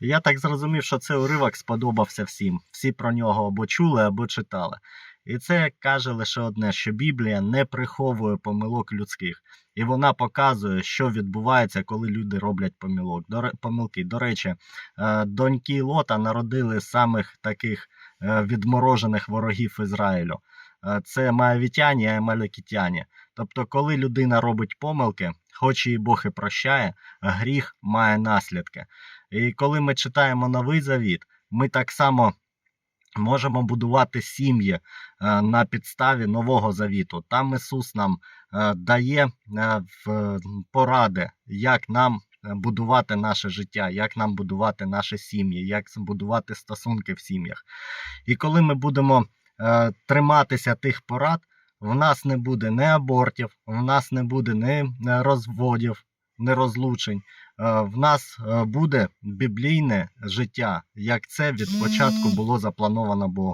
Я так зрозумів, що цей уривок сподобався всім. Всі про нього або чули, або читали. І це каже лише одне, що Біблія не приховує помилок людських, і вона показує, що відбувається, коли люди роблять помилок. До, помилки. До речі, е, доньки Лота народили самих таких е, відморожених ворогів Ізраїлю. Е, Це маавітяні і амалекітяні. Тобто, коли людина робить помилки, хоч і Бог і прощає, гріх має наслідки. І коли ми читаємо новий завіт, ми так само можемо будувати сім'ї е, на підставі нового завіту. Там Ісус нам е, дає е, поради, як нам будувати наше життя, як нам будувати наші сім'ї, як будувати стосунки в сім'ях. І коли ми будемо триматися тих порад, в нас не буде ні абортів, в нас не буде ні е, розводів, ні розлучень. Е, В нас е, буде біблійне життя, як це від початку було заплановано Богом.